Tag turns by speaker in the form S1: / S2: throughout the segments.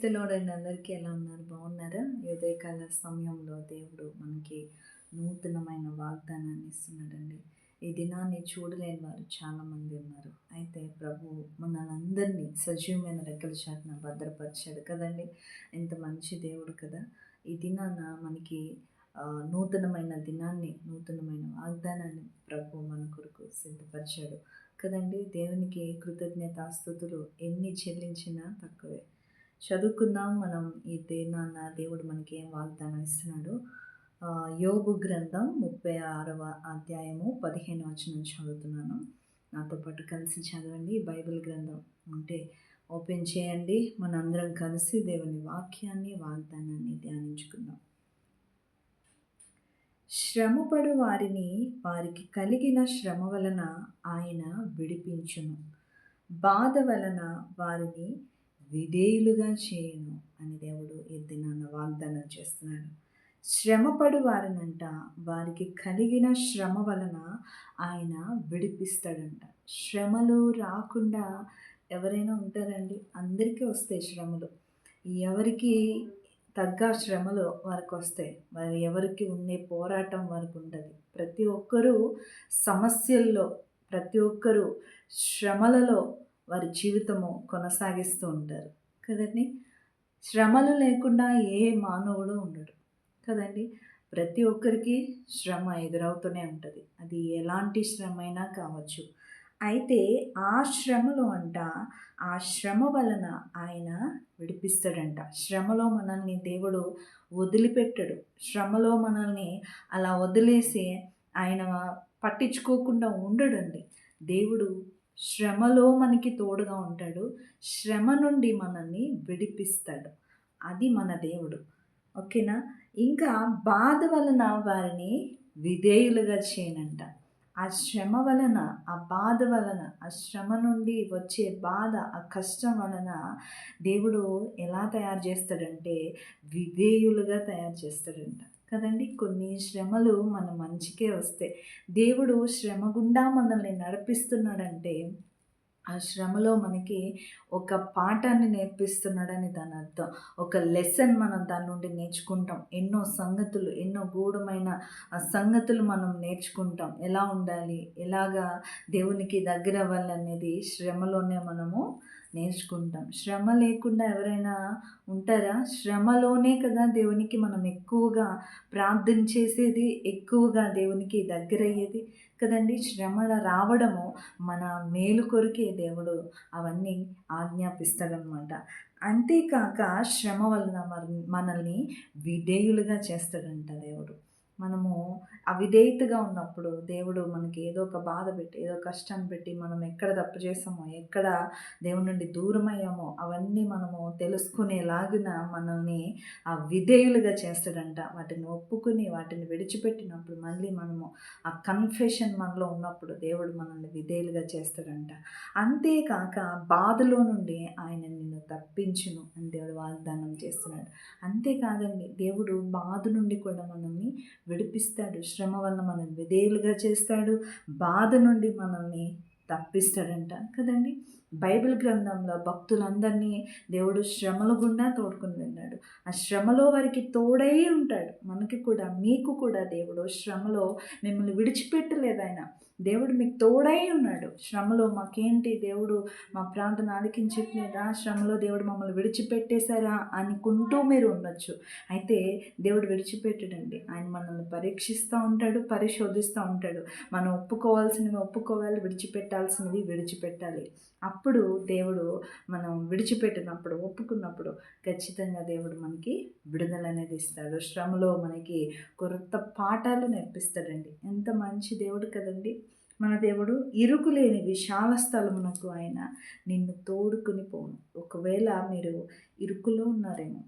S1: క్రైస్తలోడండి అందరికీ ఎలా ఉన్నారు? బాగున్నారా? ఉదయకాల సమయంలో దేవుడు మనకి నూతనమైన వాగ్దానాన్ని ఇస్తున్నాడండి. ఈ దినాన్ని చూడలేని వారు చాలామంది ఉన్నారు. అయితే ప్రభు మనందరినీ సజీవమైన రెక్కల చాటున భద్రపరిచాడు కదండి. ఎంత మంచి దేవుడు కదా. ఈ దినాన మనకి నూతనమైన దినాన్ని నూతనమైన వాగ్దానాన్ని ప్రభు మన కొరకు సిద్ధపరిచాడు కదండి. దేవునికి కృతజ్ఞతాస్థుతులు. ఎన్ని చెల్లించినా తక్కువే. చదువుకుందాం మనం ఈ దేనాన్న దేవుడు మనకి ఏం వాగ్దానం ఇస్తున్నాడు. యోగు గ్రంథం ముప్పై ఆరవ అధ్యాయము పదిహేను వచనం చదువుతున్నాను. నాతో పాటు కలిసి చదవండి. బైబిల్ గ్రంథం ఉంటే ఓపెన్ చేయండి. మనందరం కలిసి దేవుని వాక్యాన్ని వాగ్దానాన్ని ధ్యానించుకుందాం. శ్రమపడు వారిని వారికి కలిగిన శ్రమ వలన ఆయన విడిపించును. బాధ వలన వారిని విధేయులుగా చేయను అని దేవుడు ఈ దినాన్న వాగ్దానం చేస్తున్నాడు. శ్రమపడు వారినంట వారికి కలిగిన శ్రమ వలన ఆయన విడిపిస్తాడంట. శ్రమలు రాకుండా ఎవరైనా ఉంటారండి? అందరికీ వస్తాయి శ్రమలు. ఎవరికి తగ్గ శ్రమలు వారికి వస్తాయి. వారి ఎవరికి ఉండే పోరాటం వారికి ఉండదు ప్రతి ఒక్కరూ సమస్యల్లో ప్రతి ఒక్కరూ శ్రమలలో వారి జీవితము కొనసాగిస్తూ ఉంటారు. కదండి? శ్రమలు లేకుండా ఏ మానవుడు ఉండడు. కదండి? ప్రతి ఒక్కరికి శ్రమ ఎదురవుతూనే ఉంటుంది. అది ఎలాంటి శ్రమ అయినా కావచ్చు. అయితే ఆ శ్రమలో అంట ఆ శ్రమ వలన ఆయన విడిపిస్తాడంట. శ్రమలో మనల్ని దేవుడు వదిలిపెట్టడు. శ్రమలో మనల్ని అలా వదిలేసి ఆయన పట్టించుకోకుండా ఉండడండి. దేవుడు శ్రమలో మనకి తోడుగా ఉంటాడు. శ్రమ నుండి మనల్ని విడిపిస్తాడు. అది మన దేవుడు. ఓకేనా? ఇంకా బాధ వలన వారిని విధేయులుగా చేయనంట. ఆ శ్రమ వలన ఆ బాధ వలన ఆ శ్రమ నుండి వచ్చే బాధ ఆ కష్టం వలన దేవుడు ఎలా తయారు చేస్తాడంటే విధేయులుగా తయారు చేస్తాడంట. కదండి? కొన్ని శ్రమలు మన మంచికే వస్తాయి దేవుడు శ్రమ గుండా మనల్ని నడిపిస్తున్నాడంటే ఆ శ్రమలో మనకి ఒక పాఠాన్ని నేర్పిస్తున్నాడని దాని అర్థం. ఒక లెసన్ మనం దాని నుండి నేర్చుకుంటాం. ఎన్నో సంగతులు ఎన్నో గూఢమైన సంగతులు మనం నేర్చుకుంటాం. ఎలా ఉండాలి? ఎలాగా దేవునికి దగ్గర అవ్వాలనేది శ్రమలోనే మనము నేర్చుకుంటాం. శ్రమ లేకుండా ఎవరైనా ఉంటారా? శ్రమలోనే కదా దేవునికి మనం ఎక్కువగా ప్రార్థన చేసేది ఎక్కువగా దేవునికి దగ్గరయ్యేది కదండి. శ్రమ రావడము మన మేలు కొరికే దేవుడు అవన్నీ ఆజ్ఞాపిస్తాడనమాట అంతేకాక శ్రమ వలన మనల్ని విధేయులుగా చేస్తాడంట దేవుడు. మనము అవిధేయతగా ఉన్నప్పుడు దేవుడు మనకి ఏదో ఒక బాధ పెట్టి ఏదో కష్టాన్ని పెట్టి మనం ఎక్కడ తప్పు చేసామో ఎక్కడ దేవుడి నుండి దూరమయ్యామో అవన్నీ మనము తెలుసుకునేలాగిన మనల్ని ఆ విధేయులుగా చేస్తాడంట. వాటిని ఒప్పుకుని వాటిని విడిచిపెట్టినప్పుడు మళ్ళీ మనము ఆ కన్ఫెషన్ మనలో ఉన్నప్పుడు దేవుడు మనల్ని విధేయులుగా చేస్తాడంట. అంతేకాక బాధలో నుండి ఆయన నిన్ను తప్పించును అని దేవుడు వాగ్దానం చేస్తున్నాడు. అంతేకాదండి దేవుడు బాధ నుండి కూడా మనల్ని విడిపిస్తాడు. శ్రమ వల్ల మనల్ని విధేయులుగా చేస్తాడు. బాధ నుండి మనల్ని తప్పిస్తాడంట కదండి. బైబిల్ గ్రంథంలో భక్తులందరినీ దేవుడు శ్రమల గుండా తోడుకుని వెళ్ళాడు. ఆ శ్రమలో వారికి తోడై ఉంటాడు. మనకి కూడా మీకు కూడా దేవుడు శ్రమలో మిమ్మల్ని విడిచిపెట్టలేదు ఆయన దేవుడు మీకు తోడై ఉన్నాడు. శ్రమలో మాకేంటి? దేవుడు మా ప్రాంతం ఆలకించట్లేదా? శ్రమలో దేవుడు మమ్మల్ని విడిచిపెట్టేశారా? అనుకుంటూ మీరు ఉండొచ్చు. అయితే దేవుడు విడిచిపెట్టడండి. ఆయన మనల్ని పరీక్షిస్తూ ఉంటాడు పరిశోధిస్తూ ఉంటాడు. మనం ఒప్పుకోవాల్సినవి ఒప్పుకోవాలి విడిచిపెట్టాలి విడిచిపెట్టాల్సినవి విడిచిపెట్టాలి. అప్పుడు దేవుడు మనం విడిచిపెట్టినప్పుడు ఒప్పుకున్నప్పుడు ఖచ్చితంగా దేవుడు మనకి విడుదల అనేది ఇస్తాడు. శ్రమలో మనకి కొత్త పాఠాలు నేర్పిస్తాడండి. ఎంత మంచి దేవుడు కదండి. మన దేవుడు ఇరుకు లేని విశాల స్థలమునకు ఆయన నిన్ను తోడుకుని పోను. ఒకవేళ మీరు ఇరుకులో ఉన్నారేమో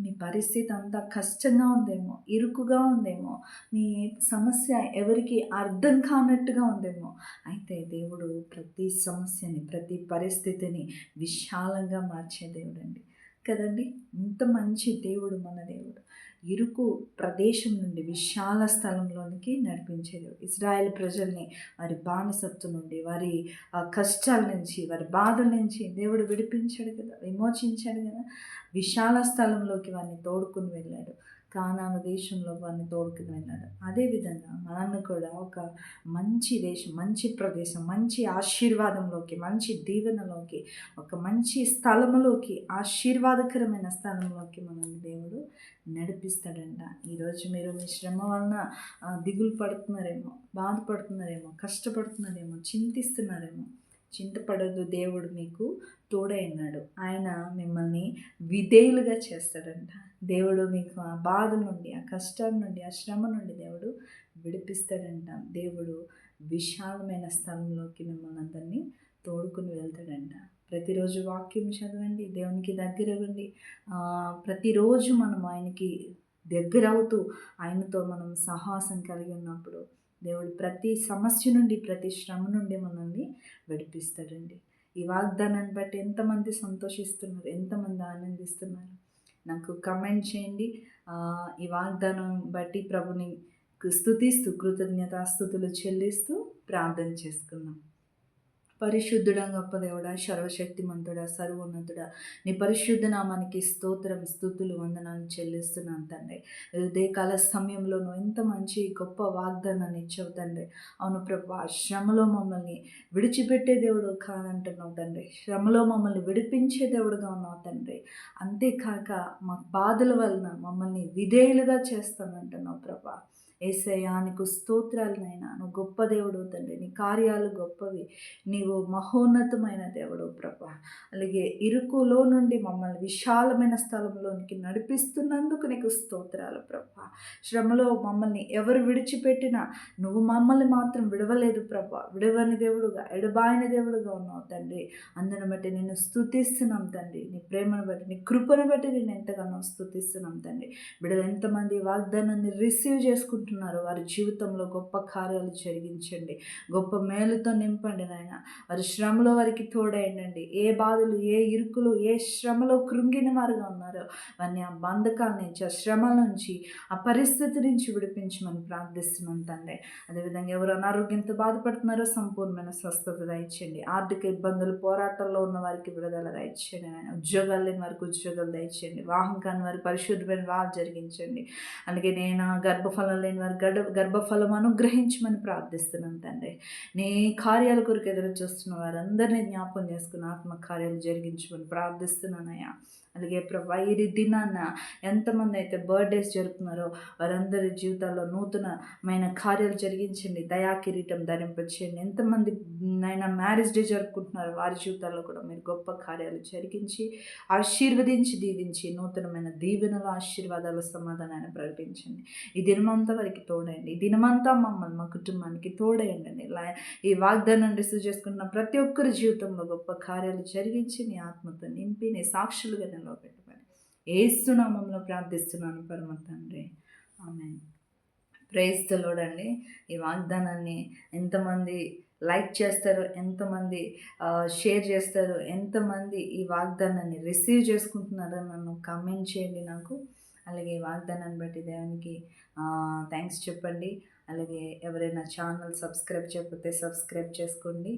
S1: మీ పరిస్థితి అంతా కష్టంగా ఉందేమో ఇరుకుగా ఉందేమో మీ సమస్య ఎవరికి అర్థం కానట్టుగా ఉందేమో. అయితే దేవుడు ప్రతి సమస్యని ప్రతి పరిస్థితిని విశాలంగా మార్చే దేవుడు అండి కదండి? ఇంత మంచి దేవుడు మన దేవుడు. ఇరుకు ప్రదేశం నుండి విశాల స్థలంలోనికి నడిపించేది. దేవుడు ఇజ్రాయెల్ ప్రజల్ని వారి బానిసత్తు నుండి వారి కష్టాల నుంచి వారి బాధల నుంచి దేవుడు విడిపించాడు కదా విమోచించాడు కదా. విశాల స్థలంలోకి వారిని తోడుకుని వెళ్ళాడు. కానాను దేశంలో వారిని తోడుకుని వెళ్ళాడు. అదేవిధంగా మనల్ని కూడా ఒక మంచి దేశం మంచి ప్రదేశం మంచి ఆశీర్వాదంలోకి మంచి దీవెనలోకి ఒక మంచి స్థలములోకి ఆశీర్వాదకరమైన స్థలంలోకి మనల్ని దేవుడు నడిపిస్తాడంట. ఈరోజు మీరు మీ శ్రమ వలన దిగులు పడుతున్నారేమో బాధపడుతున్నారేమో కష్టపడుతున్నారేమో చింతిస్తున్నారేమో చింతపడదు దేవుడు మీకు తోడైనాడు ఆయన మిమ్మల్ని విధేయులుగా చేస్తాడంట. దేవుడు మీకు ఆ బాధ నుండి ఆ కష్టం నుండి ఆ శ్రమ నుండి దేవుడు విడిపిస్తాడంట. దేవుడు విశాలమైన స్థలంలోకి మిమ్మల్ని అందరినీ తోడుకుని వెళ్తాడంట. ప్రతిరోజు వాక్యం చదవండి దేవునికి దగ్గర ఇవ్వండి ప్రతిరోజు మనం ఆయనకి దగ్గర అవుతూ ఆయనతో మనం సాహసం కలిగి ఉన్నప్పుడు దేవుడు ప్రతి సమస్య నుండి ప్రతి శ్రమ నుండి మనల్ని విడిపిస్తాడండి. ఈ వాగ్దానాన్ని బట్టి ఎంతమంది సంతోషిస్తున్నారు ఎంతమంది ఆనందిస్తున్నారు? నాకు కమెంట్ చేయండి. ఈ వాగ్దానం బట్టి ప్రభుని స్థుతిస్తూ కృతజ్ఞతాస్థుతులు చెల్లిస్తూ ప్రార్థన చేసుకుందాం. పరిశుద్ధుడా గొప్ప దేవుడా సర్వశక్తిమంతుడా సర్వోన్నతుడా. నీ పరిశుద్ధ నామానికి స్తోత్రం స్థుతులు వందనాలు చెల్లిస్తున్నాను తండ్రి. ఉదయకాల సమయంలోనూ ఎంత మంచి గొప్ప వాగ్దానాన్ని ఇచ్చావు తండ్రి. అవును ప్రభా శ్రమలో మమ్మల్ని విడిచిపెట్టే దేవుడు కాదంటున్నావు తండ్రి. శ్రమలో మమ్మల్ని విడిపించే దేవుడుగా ఉన్నావు తండ్రి. అంతేకాక మా బాధల వలన మమ్మల్ని విధేయులుగా చేస్తానంటున్నావు ప్రభా. ఏసయ్యా నీకు స్తోత్రాలనైనా నువ్వు గొప్ప దేవుడు తండ్రి నీ కార్యాలు గొప్పవి నీవు మహోన్నతమైన దేవుడు ప్రభ. అలాగే ఇరుకులో నుండి మమ్మల్ని విశాలమైన స్థలంలోనికి నడిపిస్తున్నందుకు నీకు స్తోత్రాలు ప్రభ. శ్రమలో మమ్మల్ని ఎవరు విడిచిపెట్టినా నువ్వు మమ్మల్ని మాత్రం విడవలేదు ప్రభ. విడవని దేవుడుగా ఎడబాయిన దేవుడుగా ఉన్నావు తండ్రి. అందుని బట్టి నేను స్థుతిస్తున్నాం తండ్రి. నీ ప్రేమను బట్టి నీ కృపను బట్టి నేను ఎంతగానో స్థుతిస్తున్నాం తండ్రి. బిడ్డలు ఎంతమంది వాగ్దానాన్ని రిసీవ్ చేసుకుంటున్నాను అనుకుంటున్నారో వారి జీవితంలో గొప్ప కార్యాలు జరిగించండి. గొప్ప మేలుతో నింపండి నాయన. వారి శ్రమలో వారికి తోడైండండి. ఏ బాధలు ఏ ఇరుకులు ఏ శ్రమలో కృంగిన వారుగా ఉన్నారో వారిని ఆ బంధకాల నుంచి ఆ శ్రమల నుంచి ఆ పరిస్థితి నుంచి విడిపించమని ప్రార్థిస్తున్నాం తండ్రి. అదేవిధంగా ఎవరు అనారోగ్యంతో బాధపడుతున్నారో సంపూర్ణమైన స్వస్థత దయచేయండి. ఆర్థిక ఇబ్బందులు పోరాటంలో ఉన్న వారికి విడుదల దయచేయండి ఆయన ఉద్యోగాలు లేని వారికి ఉద్యోగాలు దయచేయండి. వాహం కాని వారి పరిశుద్ధమైన వారు జరిగించండి. అలాగే నేను గర్భఫలం లేని వారి గర్భ గర్భఫలం అనుగ్రహించమని ప్రార్థిస్తున్నాను తండ్రి. నీ కార్యాల కొరకు ఎదురు చూస్తున్న వారందరినీ జ్ఞాపకం చేసుకుని ఆత్మ కార్యాలు జరిగించమని ప్రార్థిస్తున్నానయ్యా. అలాగే ప్రభా ఈ దినాన్న ఎంతమంది అయితే బర్త్డేస్ జరుపుతున్నారో వారందరి జీవితాల్లో నూతనమైన కార్యాలు జరిగించండి. దయా కిరీటం ధరింపచేయండి. ఎంతమంది అయినా మ్యారేజ్ డే జరుపుకుంటున్నారో వారి జీవితాల్లో కూడా మీరు గొప్ప కార్యాలు జరిగించి ఆశీర్వదించి దీవించి నూతనమైన దీవెనల ఆశీర్వాదాల సమాధానాన్ని ప్రకటించండి. ఈ దినమంతా వారికి తోడండి ఈ దినమంతా మమ్మల్ని మా కుటుంబానికి తోడేయండి ఈ వాగ్దానం రిసీవ్ చేసుకున్న ప్రతి ఒక్కరి జీవితంలో గొప్ప కార్యాలు జరిగించి నీ ఆత్మతో నింపి నీ సాక్షులుగా గుండెల్లో పెట్టుకొని ఏసునామంలో ప్రార్థిస్తున్నాను పరమ తండ్రి. ఆమె ప్రేస్తలోడండి ఈ వాగ్దానాన్ని ఎంతమంది లైక్ చేస్తారు ఎంతమంది షేర్ చేస్తారు ఎంతమంది ఈ వాగ్దానాన్ని రిసీవ్ చేసుకుంటున్నారో నన్ను కమెంట్ చేయండి నాకు. అలాగే వాగ్దానాన్ని బట్టి దేవునికి థ్యాంక్స్ చెప్పండి. అలాగే ఎవరైనా ఛానల్ సబ్స్క్రైబ్ చేయకపోతే సబ్స్క్రైబ్ చేసుకోండి.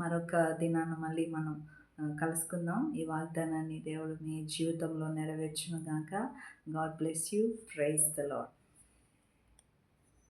S1: మరొక దినాన్ని మళ్ళీ మనం కలుసుకుందాం. ఈ వాగ్దానాన్ని దేవుడు మీ జీవితంలో నెరవేర్చును గాక. God bless you praise the Lord